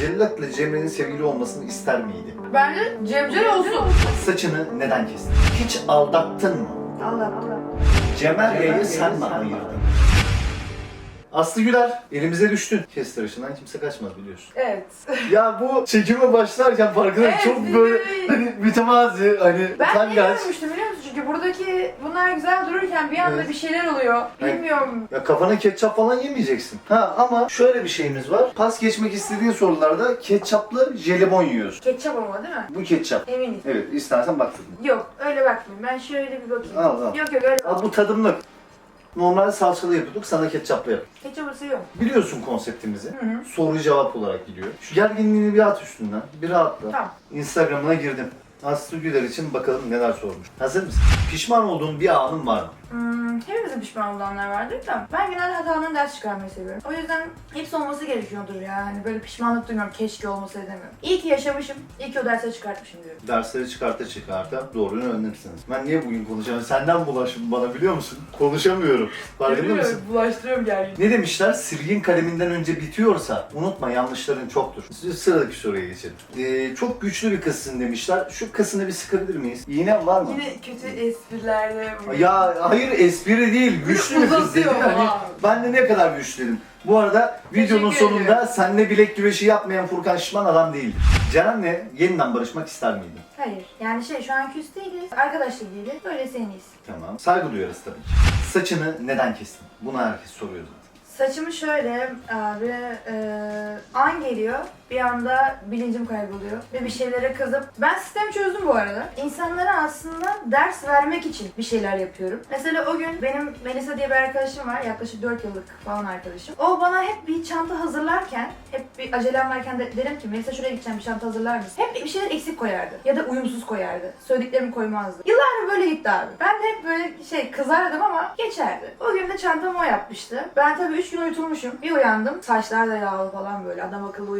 Cellat'la Cemre'nin sevgili olmasını ister miydi? Bence Cemcel olsun. Saçını neden kestin? Hiç aldattın mı? Allah. Cemerye'yi sen mi ayırdın? Aslı Güler elimize düştün. Kes tıraşından kimse kaçmaz biliyorsun. Evet. Ya bu çekime başlarken farkında Evet, çok böyle hani mütevazi hani Ben niye utangaç. görmüştüm biliyor? Çünkü buradaki bunlar güzel dururken bir anda Evet. bir şeyler oluyor. Evet. Bilmiyorum. Ya kafana ketçap falan yemeyeceksin. Ha ama şöyle bir şeyimiz var. Pas geçmek istediğin sorularda ketçaplı jelibon yiyorsun. Ketçap ama değil mi? Bu ketçap. Eminim. Evet istersen bak tadına. Yok öyle bakmayayım. Ben şöyle bir bakayım. Al al. Yok yok öyle Al bu tadımlık. Normalde salçalı yapıyorduk, sana ketçaplı yap. Ketçapı seviyorum. Biliyorsun konseptimizi. Hı hı. Soru cevap olarak gidiyor. Şu gerginliğini bir at üstünden. Bir rahatla. Tamam. Instagram'ına girdim. Aslı Güler için bakalım neler sormuş. Hazır mısın? Pişman olduğun bir anın var mı? Hmm, hepimizin pişman olanlar vardır da ben genelde hatalarından ders çıkarmayı seviyorum. O yüzden hepsi olması gerekiyordur ya. Hani böyle pişmanlık duymuyorum. Keşke olmasa demiyorum. İyi ki yaşamışım. İyi ki o dersi çıkartmışım diyorum. Dersleri çıkarta çıkarta doğruyu öğrenirsiniz. Ben niye bugün konuşamıyorum? Senden bulaşım bana biliyor musun? Konuşamıyorum. Farkında mısın? Bulaştırıyorum gerginliği. Ne demişler? Silgin kaleminden önce bitiyorsa unutma yanlışların çoktur. Sıradaki soruya geçelim. Ee, çok güçlü bir kızsın demişler. Şu kısını bir sıkabilir miyiz? İğne var mı? Yine kötü esprilerle... Ya hayır espri değil. Güçlü bir kız dedi. uzatıyor Hani ben de ne kadar güçlü dedim. Bu arada videonun Teşekkür sonunda ederim. seninle bilek güreşi yapmayan Furkan Şişman adam değil. Ceren'le yeniden barışmak ister miydin? Hayır. Yani şey şu an küs değiliz. Arkadaş da değiliz. Böyle seniyiz. Tamam. Saygı duyarız tabii ki. Saçını neden kestin? Bunu herkes soruyor zaten. Saçımı şöyle abi e, an geliyor bir anda bilincim kayboluyor ve bir şeylere kızıp ben sistemi çözdüm bu arada. İnsanlara aslında ders vermek için bir şeyler yapıyorum. Mesela o gün benim Melisa diye bir arkadaşım var yaklaşık 4 yıllık falan arkadaşım. O bana hep bir çanta hazırlarken hep bir acelem varken de derim ki Melisa şuraya gideceğim bir çanta hazırlar mısın? Hep bir şeyler eksik koyardı ya da uyumsuz koyardı. Söylediklerimi koymazdı. Yıllardır böyle gitti abi. Ben de hep böyle şey kızardım ama geçerdi. O gün de çantamı o yapmıştı. Ben tabii 3 gün uyutulmuşum. Bir uyandım. Saçlar da yağlı falan böyle. Adam akıllı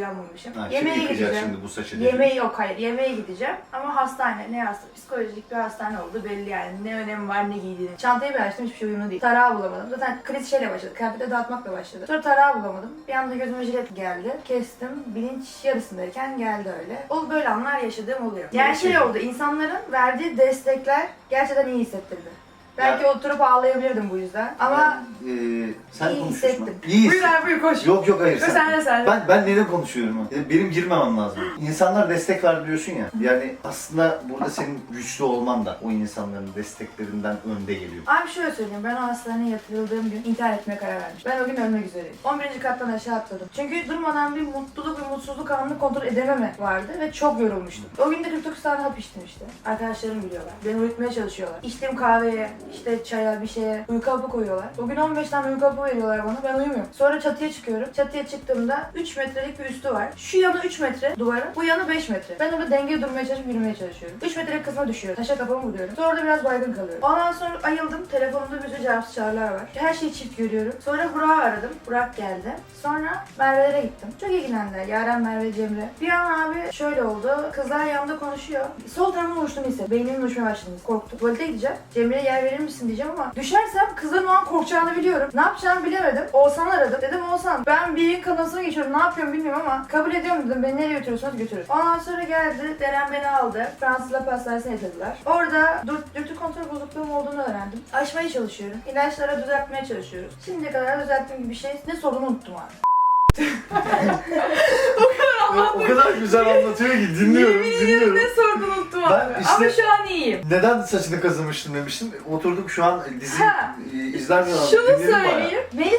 uyanmamışım. Ha, kim Yemeğe yıkayacak gideceğim. şimdi bu saçı dedi. Yemeği yok hayır. Yemeğe gideceğim. Ama hastane. Ne hastane? Psikolojik bir hastane oldu belli yani. Ne önemi var ne giydiğinin. Çantayı bir açtım hiçbir şey uyumlu değil. Tarağı bulamadım. Zaten kriz şeyle başladı. Kıyafete dağıtmakla başladı. Sonra tarağı bulamadım. Bir anda gözüme jilet geldi. Kestim. Bilinç yarısındayken geldi öyle. O böyle anlar yaşadığım oluyor. Yani şey oldu. insanların verdiği destekler gerçekten iyi hissettirdi. Belki oturup ağlayabilirdim bu yüzden. Ama Ben, e, sen iyi konuşuyorsun. hissettim. İyi Buyur hissettim. abi buyur koş. Yok yok hayır Dur sen de sen de. Ben, ben neden konuşuyorum? Ya Benim girmemem lazım. İnsanlar destek ver diyorsun ya. Yani aslında burada senin güçlü olman da o insanların desteklerinden önde geliyor. Abi şöyle söyleyeyim, ben o hastaneye yatırıldığım gün intihar etmeye karar vermiştim. Ben o gün ölmek üzereyim. 11. kattan aşağı atladım. Çünkü durmadan bir mutluluk ve mutsuzluk anını kontrol edememe vardı ve çok yorulmuştum. O gün de 49 tane hap içtim işte. Arkadaşlarım biliyorlar. Beni uyutmaya çalışıyorlar. İçtiğim kahveye, işte çaya, bir şeye uyku hapı koyuyorlar. O gün 15 tane uyku hapı veriyorlar bana. Ben uyumuyorum. Sonra çatıya çıkıyorum. Çatıya çıktığımda 3 metrelik bir üstü var. Şu yanı 3 metre duvarı, bu yanı 5 metre. Ben orada dengeli durmaya çalışıp yürümeye çalışıyorum. 3 metrelik kısma düşüyorum. Taşa kafamı vuruyorum. Sonra da biraz baygın kalıyorum. Ondan sonra ayıldım. Telefonumda bir sürü cevapsız çağrılar var. Her şeyi çift görüyorum. Sonra Burak'ı aradım. Burak geldi. Sonra Merve'lere gittim. Çok ilgilendiler. Yaren, Merve, Cemre. Bir an abi şöyle oldu. Kızlar yanımda konuşuyor. Sol tarafımın uçtuğunu hissettim. Beynimin uçmaya başladı. Korktum. Tuvalete gideceğim. Cemre'ye yer verir misin diyeceğim ama düşersem kızların o an korkacağını biliyorum. Ne yapacağımı bilemedim. Oğuzhan'ı aradım. Dedim Oğuzhan ben bir yayın geçiyorum. Ne yapıyorum bilmiyorum ama kabul ediyorum dedim. Beni nereye götürüyorsanız götürün. Ondan sonra geldi. Deren beni aldı. Fransız Lap Hastanesi'ne yatırdılar. Orada dürtü kontrol bozukluğum olduğunu öğrendim. Aşmaya çalışıyorum. İlaçlara düzeltmeye çalışıyoruz. Şimdiye kadar düzelttiğim bir şey ne sorunu unuttum abi. O kadar güzel anlatıyor ki dinliyorum, dinliyorum. ne sorunu unuttum Ben abi. işte- Ama şu an iyiyim. Neden saçını kazımıştım demiştim. Oturduk şu an dizi Ha. e, izlerken Şunu dinledim bayağı. söyleyeyim. Bir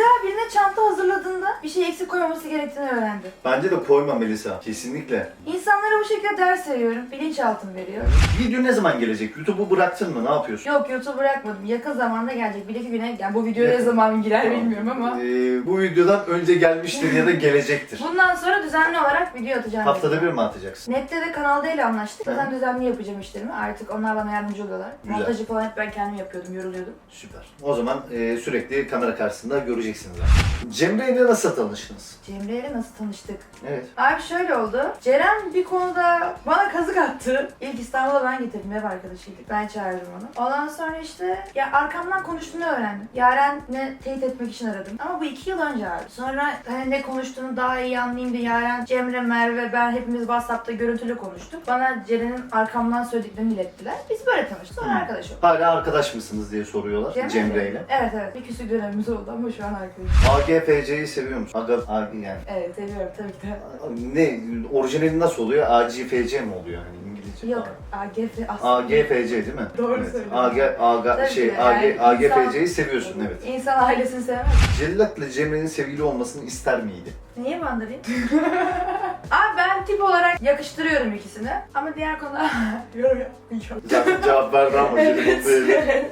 daha birine çanta hazırladığında bir şey eksik koymaması gerektiğini öğrendi. Bence de koyma Melisa. Kesinlikle. İnsanlara bu şekilde ders veriyorum. Bilinçaltım veriyor. Video ne zaman gelecek? YouTube'u bıraktın mı? Ne yapıyorsun? Yok YouTube bırakmadım. Yakın zamanda gelecek. Bir iki güne. Yani bu videoya ne Yakın. zaman girer Tamam. bilmiyorum ama. Ee, bu videodan önce gelmiştir ya da gelecektir. Bundan sonra düzenli olarak video atacağım. Haftada bir mi atacaksın? Nette de Kanal D ile anlaştık. Hı. Zaten düzenli yapacağım işlerimi. Artık onlar bana yardımcı oluyorlar. Güzel. Montajı falan hep ben kendim yapıyordum, yoruluyordum. Süper. O zaman e, sürekli kamera karşısında göreceksiniz zaten. Cemre ile nasıl tanıştınız? Cemre ile nasıl tanıştık? Evet. Abi şöyle oldu. Ceren bir konuda bana kazık attı. İlk İstanbul'a ben getirdim. Ev arkadaşıydık. Ben çağırdım onu. Ondan sonra işte ya arkamdan konuştuğunu öğrendim. Yaren'le teyit etmek için aradım. Ama bu iki yıl önce abi. Sonra hani ne konuştuğunu daha iyi anlayayım diye Yaren, Cemre, Merve, ben hepimiz WhatsApp'ta görüntülü konuştuk. Bana Ceren'in arkamdan söylediklerini ilettiler. Biz böyle tanıştık. Sonra arkadaş olduk. Hala arkadaş mısınız diye soruyorlar Cemre, ile. Evet evet. Bir küçük dönemimiz oldu ama şu an arkadaşız. AGFC'yi seviyor musun? Aga, AG yani. Evet seviyorum tabii ki de. Ne? Orijinali nasıl oluyor? AGFC mi oluyor hani İngilizce? Yok. AGF aslında. AGFC değil mi? Doğru evet. söylüyorsun. AG, AG, Tabii şey, ki yani AG, insan- AGFC'yi seviyorsun evet. İnsan ailesini sevmez. Cellat'la Cemre'nin sevgili olmasını ister miydi? Niye mandalin? Abi ben tip olarak yakıştırıyorum ikisini. Ama diğer konuda yorum yapmayacağım. Zaten cevap ama Cellat değil.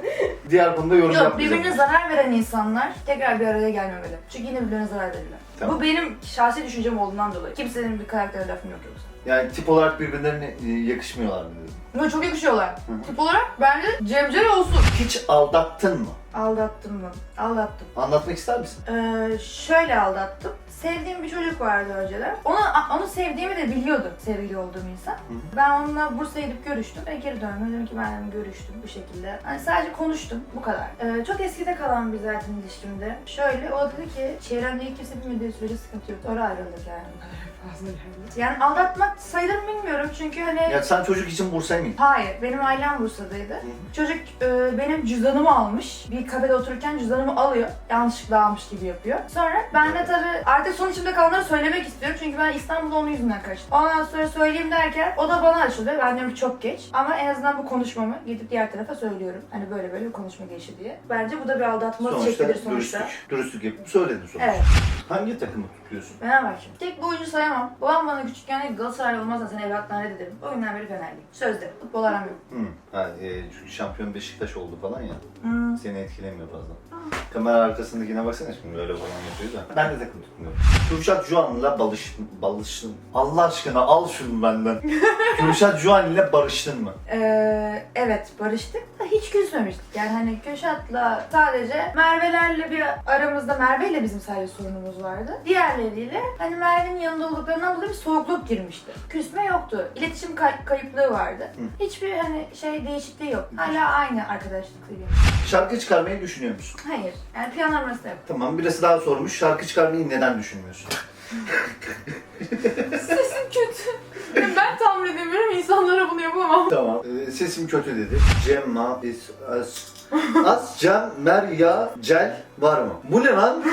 Diğer konuda yorum Yok yapmayacağım. birbirine zarar veren insanlar tekrar bir araya gelmemeli. Çünkü yine birbirine zarar verirler. Tamam. Bu benim şahsi düşüncem olduğundan dolayı. Kimsenin bir karakter lafım yok yoksa. Yani tip olarak birbirlerine e, yakışmıyorlar mı dedim. Ama çok yakışıyorlar. Tip olarak bence Cemcel olsun. Hiç aldattın mı? Aldattım mı? Aldattım. Anlatmak ister misin? Ee, şöyle aldattım. Sevdiğim bir çocuk vardı önceden. Onu onu sevdiğimi de biliyordu sevgili olduğum insan. Ben onunla Bursa'ya gidip görüştüm ve geri döndüm. Dedim ki ben görüştüm bu şekilde. Hani sadece konuştum bu kadar. Ee, çok eskide kalan bir zaten ilişkimdi. Şöyle o dedi ki çevremde ilk kimse bilmediği sürece sıkıntı yok. Sonra ayrıldık yani. Yani. Aldatmak sayılır mı bilmiyorum çünkü hani... Ya sen çocuk için Bursa'ya mı gittin? Hayır, benim ailem Bursa'daydı. Çocuk e, benim cüzdanımı almış. Bir kafede otururken cüzdanımı alıyor. Yanlışlıkla almış gibi yapıyor. Sonra ben de tabii artık son içimde kalanları söylemek istiyorum. Çünkü ben İstanbul'da onun yüzünden kaçtım. Ondan sonra söyleyeyim derken o da bana açılıyor. Ben diyorum ki çok geç. Ama en azından bu konuşmamı gidip diğer tarafa söylüyorum. Hani böyle böyle bir konuşma geçti diye. Bence bu da bir aldatma Sonuçta şeklidir sonuçta. dürüstlük, dürüstlük yapıp söyledin sonuçta. Evet. Hangi takımı tutuyorsun? Fenerbahçe. Tek bir oyuncu sayamam. Babam bana küçükken Galatasaray olmazsa seni evlattan reddederim. O günden beri Fenerliyim. Sözde. Futbol aram yok. Hı. Ha, e, çünkü şampiyon Beşiktaş oldu falan ya. Hmm. Seni etkilemiyor fazla. Kamera arkasındakine baksana şimdi böyle falan yapıyor da. Ben de takım tutmuyorum. Kürşat Juan'la balıştın. Balıştın. Allah aşkına al şunu benden. Kürşat Juan ile barıştın mı? Ee, evet barıştık da hiç küsmemiştik. Yani hani Köşat'la sadece Merve'lerle bir aramızda Merve'yle bizim sadece sorunumuz vardı. Diğerleriyle hani Merve'nin yanında olduklarından dolayı bir soğukluk girmişti. Küsme yoktu. İletişim kay- kayıplığı vardı. Hı. Hiçbir hani şey değişikliği yok. Hala aynı arkadaşlık seviyorum. Şarkı çıkarmayı düşünüyor musun? Hayır. Yani piyano da yok. Tamam birisi daha sormuş. Şarkı çıkarmayı neden düşünmüyorsun? Sesim kötü. ben tahmin edemiyorum. insanlara bunu yapamam. Tamam. Ee, sesim kötü dedi. Cemma is as As Cem Mer Ya Cel var mı? Bu ne lan?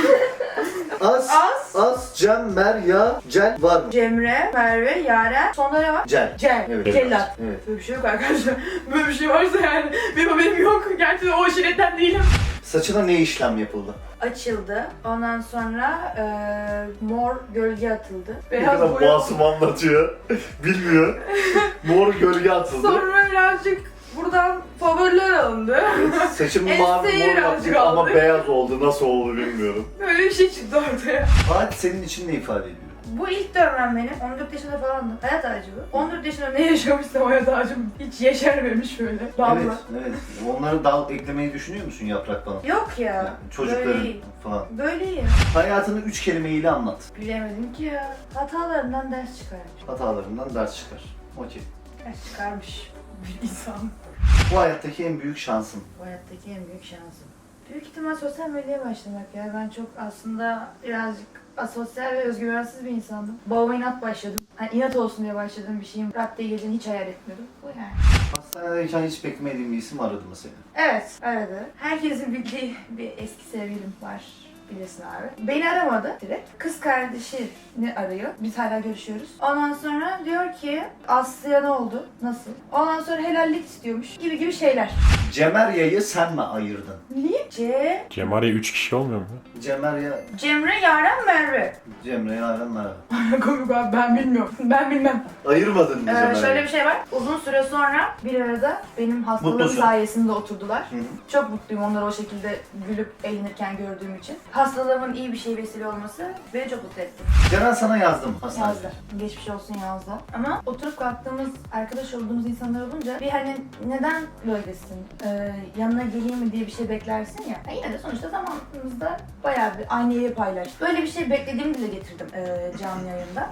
As Az. As Cem Mer Ya Cel var mı? Cemre, Merve, Yaren. Sonda ne var? Cel. Cem. Evet. Cellat. Evet. Böyle bir şey yok arkadaşlar. Böyle bir şey varsa yani benim haberim yok. Gerçi o şirketten değilim. Saçına ne işlem yapıldı? Açıldı. Ondan sonra eee, mor gölge atıldı. Ne Beyaz kadar boya. masum anlatıyor. Bilmiyor. Mor gölge atıldı. Sonra birazcık buradan favoriler alındı. Saçımı Enseyi mavi mor yaptık ama aldık. beyaz oldu. Nasıl oldu bilmiyorum. Böyle bir şey çıktı ortaya. Ağaç senin için ne ifade ediyor? Bu ilk dövmem benim. 14 yaşında falandım. Hayat ağacı bu. 14 yaşında ne yaşamışsam hayat ağacım hiç yeşermemiş böyle. Damla. Evet, evet. Onları dal eklemeyi düşünüyor musun yaprak falan? Yok ya. Yani çocukların Böyle iyi. falan. Böyle iyi. Hayatını üç kelimeyle anlat. Bilemedim ki ya. Hatalarından ders çıkarmış. Hatalarından ders çıkar. Okey. Ders çıkarmış bir insan. Bu hayattaki en büyük şansın. Bu hayattaki en büyük şansım. Büyük ihtimal sosyal medyaya başlamak ya. Ben çok aslında birazcık asosyal ve özgüvensiz bir insandım. Babama inat başladım. Hani inat olsun diye başladığım bir şeyim. Rap diye geleceğini hiç hayal etmiyordum. Bu yani. Hastanedeyken hiç beklemediğin bir isim aradı mı seni? Evet, aradı. Herkesin bildiği bir eski sevgilim var. Bilirsin abi. Beni aramadı direkt. Kız kardeşini arıyor. Biz hala görüşüyoruz. Ondan sonra diyor ki Aslı'ya ne oldu? Nasıl? Ondan sonra helallik istiyormuş gibi gibi şeyler. Cemerya'yı sen mi ayırdın? Niye? C, Cemariye 3 kişi olmuyor mu? Cemerya, Cemre, Yaren, Merve. Cemre, Yaren, Merve. Komik abi ben bilmiyorum. Ben bilmem. Ayırmadın mı Ee, Cemerya'yı? şöyle bir şey var. Uzun süre sonra bir arada benim hastalığım Mutlusun. sayesinde oturdular. Hı hı. Çok mutluyum onları o şekilde gülüp eğlenirken gördüğüm için. Hastalığımın iyi bir şey vesile olması beni çok mutlu etti. Ceren sana yazdım hastanede. Yazdı. Geçmiş olsun yazdı. Ama oturup kalktığımız, arkadaş olduğumuz insanlar olunca bir hani neden böylesin, ee, yanına geleyim mi diye bir şey beklersin ya. ya yine de sonuçta zamanımızda bayağı bir aynı yeri paylaştık. Böyle bir şey beklediğimi dile getirdim ee, canlı yayında.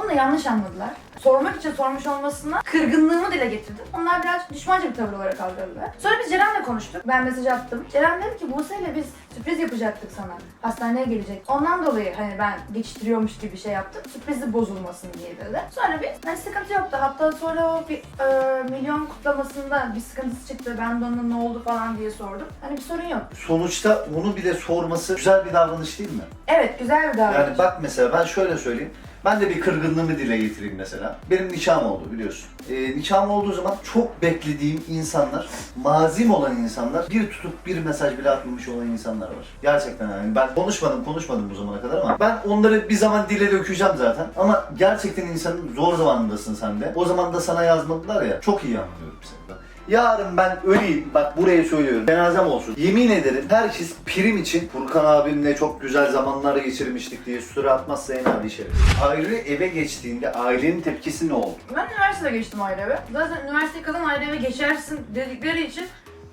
Onu da yanlış anladılar. Sormak için sormuş olmasına kırgınlığımı dile getirdim. Onlar biraz düşmanca bir tavır olarak algıladılar. Sonra biz Ceren'le konuştuk. Ben mesaj attım. Ceren dedi ki Buse'yle biz sürpriz yapacaktık sana. Hastaneye gelecek. Ondan dolayı hani ben geçiştiriyormuş gibi şey yaptım. Sürprizi bozulmasın diye dedi. Sonra biz hani sıkıntı yoktu. Hatta sonra o bir e, milyon kutlamasında bir sıkıntısı çıktı. Ben de ona ne oldu falan diye sordum. Hani bir sorun yok. Sonuçta bunu bile sorması güzel bir davranış değil mi? Evet güzel bir davranış. Yani bak mesela ben şöyle söyleyeyim. Ben de bir kırgınlığımı dile getireyim mesela. Benim nikahım oldu biliyorsun. Ee, nikahım olduğu zaman çok beklediğim insanlar, mazim olan insanlar, bir tutup bir mesaj bile atmamış olan insanlar var. Gerçekten yani ben konuşmadım konuşmadım bu zamana kadar ama ben onları bir zaman dile dökeceğim zaten. Ama gerçekten insanın zor zamanındasın sen de. O zaman da sana yazmadılar ya. Çok iyi anlıyorum seni. Yarın ben öleyim, bak buraya söylüyorum, cenazem olsun. Yemin ederim herkes prim için Furkan abimle çok güzel zamanlar geçirmiştik diye story atmazsa en adi şeref. Ayrı eve geçtiğinde ailenin tepkisi ne oldu? Ben üniversitede geçtim ayrı eve. Zaten üniversiteye kadın ayrı eve geçersin dedikleri için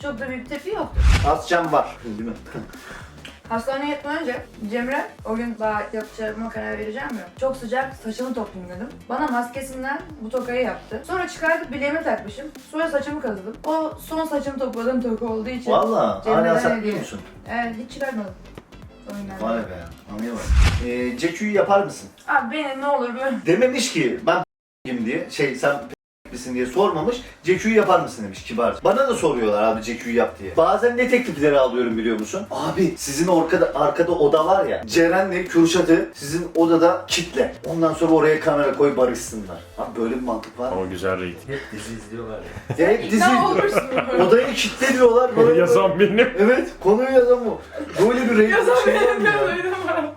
çok da büyük tepki yoktu. Ascan var. Değil mi? Hastaneye yatmadan önce Cemre o gün daha yapacağıma karar vereceğim ya. Çok sıcak saçımı toplayayım dedim. Bana maskesinden bu tokayı yaptı. Sonra çıkartıp bileğime takmışım. Sonra saçımı kazıdım. O son saçımı topladığım toka olduğu için. Valla Cemre'den hala hediye. saklıyor musun? Evet hiç çıkarmadım. Oyundan. Vay be anlayamadım. Ee, Cekü'yü yapar mısın? Abi beni ne olur böyle. Dememiş ki ben diye şey sen misin diye sormamış. Cekü'yü yapar mısın demiş kibar. Bana da soruyorlar abi Cekü'yü yap diye. Bazen ne teklifleri alıyorum biliyor musun? Abi sizin arkada, arkada oda var ya. Ceren'le Kürşat'ı sizin odada kitle. Ondan sonra oraya kamera koy barışsınlar. Abi böyle bir mantık var mı? Ama güzel reyting. Hep dizi izliyorlar ya. Ya hep dizi İkna olursun. Odayı kitle diyorlar. böyle- Yazan benim. Evet konuyu yazan bu. Böyle bir renk Yazan şey var benim mı ya?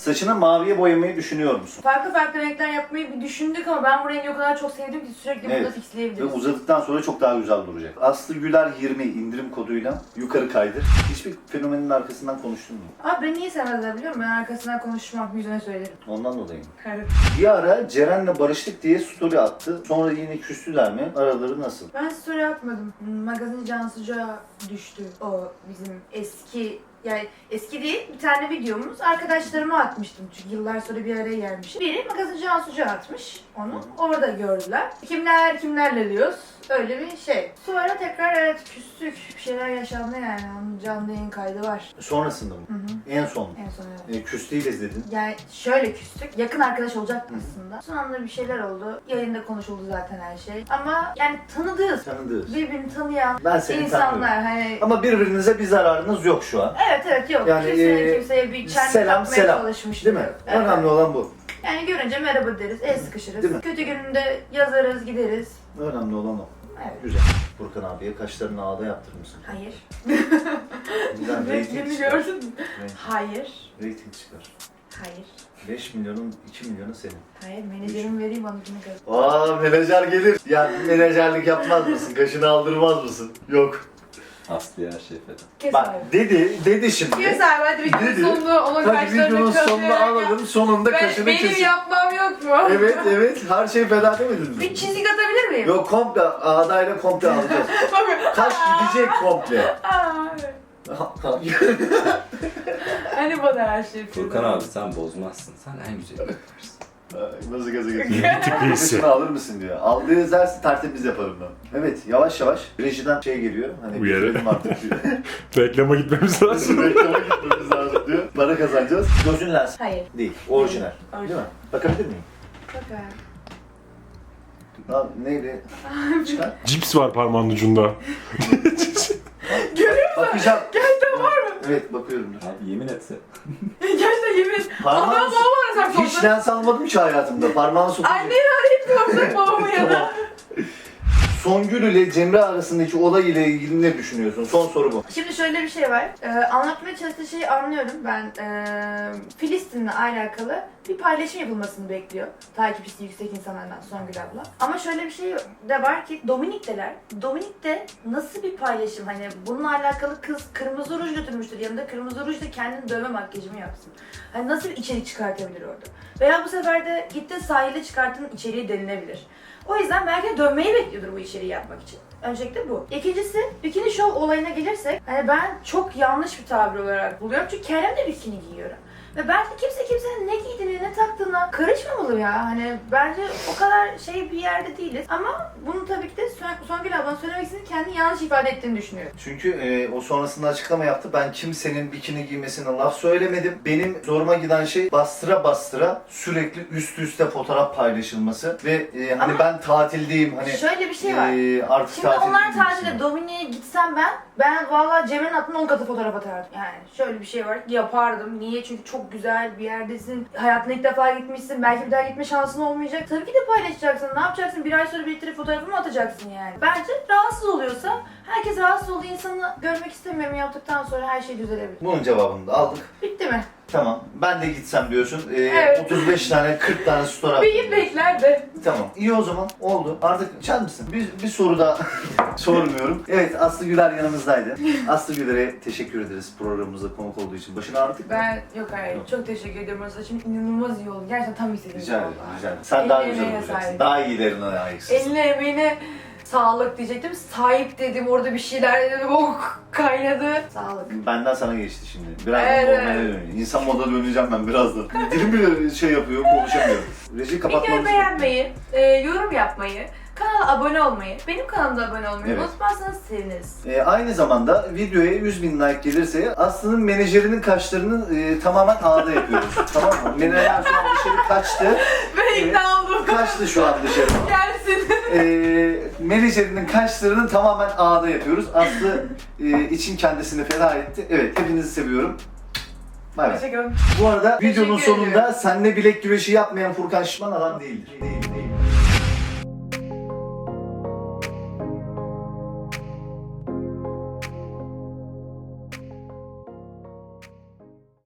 Saçını maviye boyamayı düşünüyor musun? Farklı farklı renkler yapmayı bir düşündük ama ben bu rengi o kadar çok sevdim ki sürekli burada Ve fixleyebiliriz. uzadıktan sonra çok daha güzel duracak. Aslı Güler 20 indirim koduyla yukarı kaydır. Hiçbir fenomenin arkasından konuştun mu? Abi beni niye sevmezler biliyor musun? Ben arkasından konuşmam, yüzüne söylerim. Ondan dolayı mı? Evet. Bir ara Ceren'le barıştık diye story attı. Sonra yine küstüler mi? Araları nasıl? Ben story yapmadım. Magazin Cansu'ca düştü o bizim eski yani eski değil bir tane videomuz arkadaşlarıma atmıştım çünkü yıllar sonra bir araya gelmişim. Biri Magazin Cansu'ca atmış onu orada gördüler. Kimler kimlerle diyoruz öyle bir şey. Sonra tekrar evet küstük bir şeyler yaşandı yani onun canlı yayın kaydı var. Sonrasında mı? Hı hı. En son. En son evet. E, küstüyle dedin. Yani şöyle küstük. Yakın arkadaş olacaktık Hı. aslında. Son anda bir şeyler oldu. Yayında konuşuldu zaten her şey. Ama yani tanıdığız. Tanıdığız. Birbirini tanıyan Ben seni tanıyorum. insanlar hani Ama birbirinize bir zararınız yok şu an. Evet evet yok. Yani, Kimsenin e, kimseye bir çelme selam, takmaya selam. çalışmış Değil mi? yok. Evet. Önemli olan bu. Yani görünce merhaba deriz, el sıkışırız. Değil mi? Kötü gününde yazarız, gideriz. Önemli olan o. Evet. Güzel. Furkan abiye kaşlarını ağda yaptırır mısın? Hayır. Güzel rating Renklerini çıkar. gördün mü? Renk- Hayır. Rating çıkar. Hayır. 5 milyonun 2 milyonu senin. Hayır. Menajerim vereyim bana bunu gör. Aa menajer gelir. Ya menajerlik yapmaz mısın? Kaşını aldırmaz mısın? Yok. Aslı her şey feda. Kes Bak abi. dedi, dedi şimdi. Kes abi hadi videonun Dedi. sonunda onun Hadi kaşlarını videonun sonunu kazıyarak anladım. Sonunda Ben, kaşını benim kesin. yapmam yok mu? Evet evet her şey feda demedin mi? Bir çizik atabilir miyim? Yok komple ağdayla komple alacağız. Kaş gidecek komple. Aa, evet. Hani bana her şey Furkan abi sen bozmazsın. Sen en güzel yaparsın. Nasıl gaza getiriyor? iyisi. Kaşını alır mısın diyor. Aldığı yazarsa tertemiz yaparım ben. Evet yavaş yavaş rejiden şey geliyor. Hani Uyarı. bitirelim artık diyor. Reklama gitmemiz lazım. Reklama gitmemiz lazım diyor. Para kazanacağız. Gözün lens Hayır. değil. Orijinal. Orijinal. Değil mi? Bakabilir miyim? Bak abi. Abi neydi? Çıkar. Cips var parmağın ucunda. Görüyor Bakacağım. Gerçekten var? Evet bakıyorum dur. Abi yemin etse. Gerçekten yemin. Parmağını Allah'ım babamı arasak Hiç lens almadım ki hayatımda. Parmağını sokunca. Anneyi arayıp sorsak babamı ya da. Songül ile Cemre arasındaki olay ile ilgili ne düşünüyorsun? Son soru bu. Şimdi şöyle bir şey var. Ee, anlatmaya çalıştığı şeyi anlıyorum. Ben ee, Filistin'le alakalı bir paylaşım yapılmasını bekliyor. Takipçisi yüksek insanlardan Songül abla. Ama şöyle bir şey de var ki Dominik'teler. Dominik'te nasıl bir paylaşım? Hani bununla alakalı kız kırmızı ruj götürmüştür yanında. Kırmızı rujla kendini dövme makyajımı yapsın. Hani nasıl bir içerik çıkartabilir orada? Veya bu sefer de gitti sahilde çıkartın içeriği denilebilir. O yüzden belki de dönmeyi bekliyordur bu içeriği yapmak için. Öncelikle bu. İkincisi bikini show olayına gelirsek hani ben çok yanlış bir tabir olarak buluyorum çünkü kendim de bikini giyiyorum. Ve bence kimse kimsenin ne giydiğine ne taktığına karışmamalı ya. Hani bence o kadar şey bir yerde değiliz. Ama bunu tabii ki de Son- Songül ablanın söylemek istediğini kendi yanlış ifade ettiğini düşünüyorum. Çünkü e, o sonrasında açıklama yaptı. Ben kimsenin bikini giymesine laf söylemedim. Benim zoruma giden şey bastıra bastıra sürekli üst üste fotoğraf paylaşılması ve e, hani Ama- ben tatildeyim hani Şöyle bir şey var. e, artık Şimdi tatil onlar misin? Dominik'e gitsem ben, ben valla Cem'in atına 10 katı fotoğraf atardım. Yani şöyle bir şey var yapardım. Niye? Çünkü çok güzel bir yerdesin. Hayatına ilk defa gitmişsin. Belki bir daha gitme şansın olmayacak. Tabii ki de paylaşacaksın. Ne yapacaksın? Bir ay sonra biriktirip fotoğrafımı atacaksın yani. Bence rahatsız oluyorsa herkes rahatsız olduğu insanı görmek istemiyorum yaptıktan sonra her şey düzelebilir. Bunun cevabını da aldık. Bitti mi? Tamam. Ben de gitsem diyorsun. E, Evet. 35 tane 40 tane story Bir attım. bekler de. Tamam. İyi o zaman. Oldu. Artık içer misin? Bir, bir soru daha sormuyorum. Evet Aslı Güler yanımızdaydı. Aslı Güler'e teşekkür ederiz programımıza konuk olduğu için. Başını ağrıttık mı? Ben yok hayır. Çok teşekkür ediyorum. Orası için inanılmaz iyi oldu. Gerçekten tam istediğim Rica ederim, rica ederim. Sen daha Eline güzel emeğine olacaksın. sahip. Daha iyilerine layıksın. Eline emeğine sağlık diyecektim. Sahip dedim orada bir şeyler dedim. Oh kaynadı. Sağlık. Benden sana geçti şimdi. Biraz Evet. normale dönüyor. İnsan moda döneceğim ben birazdan. Dilim bile şey yapıyor, konuşamıyorum. Reji kapatmamız Videoyu beğenmeyi, e, yorum yapmayı, kanala abone olmayı, benim kanalıma abone olmayı Evet. unutmazsanız seviniriz. Ee, aynı zamanda videoya 100 bin like gelirse Aslı'nın menajerinin kaşlarını e, tamamen ağda yapıyoruz. tamam mı? Menajer şu an dışarı kaçtı. Ben Evet. ikna oldum. Kaçtı şu an dışarı. Gelsin. Ee, menajerinin kaşlarını tamamen ağda yapıyoruz. Aslı e, için kendisini feda etti. Evet, hepinizi seviyorum. Bay bay. Teşekkür ederim. Bu arada Teşekkür videonun sonunda ediyorum. senle bilek güreşi yapmayan Furkan Şişman adam değildir. Değil, değil.